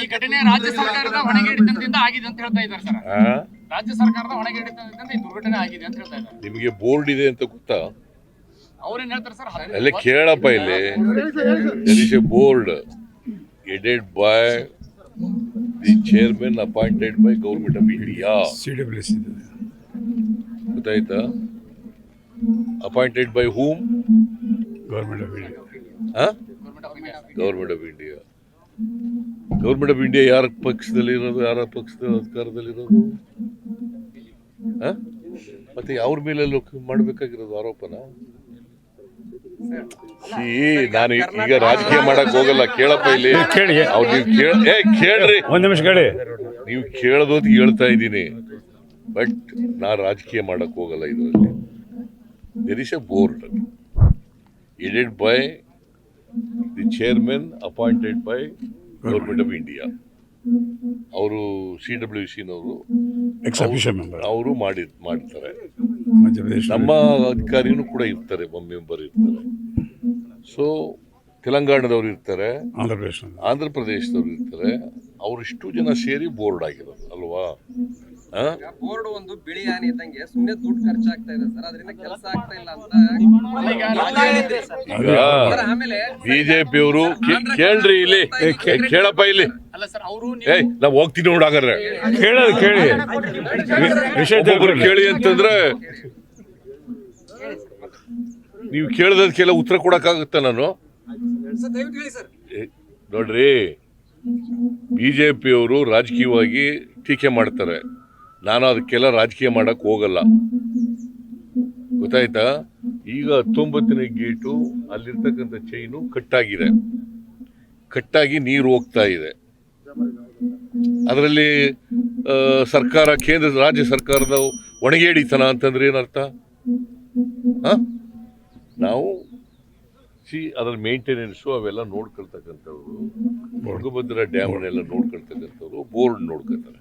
ಈ ಘಟನೆ ರಾಜ್ಯ ಸರ್ಕಾರದ ಹೊಣೆಗೇಡಿತನದಿಂದ ಆಗಿದೆ ಅಂತ ಹೇಳ್ತಾ ಇದ್ದಾರೆ ಸರ್. ರಾಜ್ಯ ಸರ್ಕಾರದ ಹೊಣೆಗೇಡಿತನದಿಂದ ಈ ದುರ್ಘಟನೆ ಆಗಿದೆ ಅಂತ ಹೇಳ್ತಾ ಇದ್ದಾರೆ. ನಿಮಗೆ ಬೋರ್ಡ್ ಇದೆ ಅಂತ ಗೊತ್ತಾ? ಅವ್ರೇನ್ ಹೇಳ್ತಾರೆ ಸರ್? ಅಲ್ಲೇ ಕೇಳಪ್ಪ ಇಲ್ಲಿ. There is a board headed by the chairman appointed by government of India ಗೊತ್ತಾಯ್ತಾ? Appointed by whom government of India government of India government of India ಯಾರ ಪಕ್ಷದಲ್ಲಿ ಇರೋದು ಯಾರ ಪಕ್ಷದ ಅಧಿಕಾರದಲ್ಲಿರೋದು? ಮತ್ತೆ ಅವ್ರ ಮೇಲೆ ಮಾಡ್ಬೇಕಾಗಿರೋದು ಆರೋಪನ? ನಾನು ಈಗ ರಾಜಕೀಯ ಮಾಡಕ್ ಹೋಗಲ್ಲ ಕೇಳಪ್ಪ ಇಲ್ಲಿ. ಅವ್ರು ನೀವು ಕೇಳ ಕೇಳ್ರಿ. ಒಂದ್ ನಿಮಿಷ ಕೇಳಿ. ನೀವು ಕೇಳೋದೊತ್ತು ಹೇಳ್ತಾ ಇದ್ದೀನಿ. ಬಟ್ ನಾ ರಾಜಕೀಯ ಮಾಡಕ್ ಹೋಗಲ್ಲ ಇದರಲ್ಲಿ. There is a board headed by the chairman appointed by government of India. ಅವರು ಸಿ ಡಬ್ಲ್ಯೂ ಸಿನವರು ಅವರು ಮಾಡಿ ಮಾಡ್ತಾರೆ. ನಮ್ಮ ಅಧಿಕಾರಿನೂ ಕೂಡ ಇರ್ತಾರೆ ಮೆಂಬರ್ ಇರ್ತಾರೆ. ಸೊ ತೆಲಂಗಾಣದವ್ರು ಇರ್ತಾರೆ ಆಂಧ್ರ ಪ್ರದೇಶದವರು ಇರ್ತಾರೆ. ಅವರಿಷ್ಟು ಜನ ಸೇರಿ ಬೋರ್ಡ್ ಆಗಿರೋದು ಅಲ್ವಾ? ಬೋರ್ಡ್ ಒಂದು ಬಿಳಿ ಆನೆ ಇದ್ದಂಗೆ ಸುಮ್ಮನೆ ದುಡ್ಡು ಖರ್ಚಾಗ್ತಾ ಇದೆ ಸರ್. ಅದರಿಂದ ಕೆಲಸ ಆಗ್ತಾ ಇಲ್ಲ ಅಂತ ಆಮೇಲೆ ಬಿಜೆಪಿಯವರು ಕೇಳ್ರಿ ಇಲ್ಲಿ. ಏ, ಕೇಳಪ್ಪ ಇಲ್ಲಿ. ಅಲ್ಲ ಸರ್ ಅವರು ಏಯ್ ನಾವ್ ಹೋಗ್ತೀನಿ ನೋಡಾಗಾರೆ ಕೇಳೋದು ಕೇಳಿ. ವಿಷಯ ಕೇಳಿ ಅಂತಂದ್ರೆ ನೀವು ಕೇಳದಕ್ಕೆಲ್ಲ ಉತ್ತರ ಕೊಡಕ್ಕಾಗುತ್ತ ನಾನು? ನೋಡ್ರಿ. ಬಿಜೆಪಿಯವರು ರಾಜಕೀಯವಾಗಿ ಟೀಕೆ ಮಾಡ್ತಾರೆ. ನಾನು ಅದಕ್ಕೆಲ್ಲ ರಾಜಕೀಯ ಮಾಡಕ್ ಹೋಗಲ್ಲ. ಗೊತ್ತಾಯ್ತಾ? ಈಗ ಹತ್ತೊಂಬತ್ತನೇ ಗೇಟು ಅಲ್ಲಿರ್ತಕ್ಕಂಥ ಚೈನು ಕಟ್ಟಾಗಿದೆ. ಕಟ್ಟಾಗಿ ನೀರು ಹೋಗ್ತಾ ಇದೆ. ಅದರಲ್ಲಿ ಸರ್ಕಾರ ಕೇಂದ್ರ ರಾಜ್ಯ ಸರ್ಕಾರದ ಒಣಗೇಡಿತನ ಅಂತಂದ್ರೆ ಏನರ್ಥ? ಹ? ನಾವು ಸಿ ಅದರ ಮೇಂಟೆನೆನ್ಸು ಅವೆಲ್ಲ ನೋಡ್ಕೊಳ್ತಕ್ಕಂಥವ್ರು ತುಂಗಭದ್ರಾ ಡ್ಯಾಮ್ನೆಲ್ಲ ನೋಡ್ಕೊಳ್ತಕ್ಕಂಥವ್ರು ಬೋರ್ಡ್ ನೋಡ್ಕೊತಾರೆ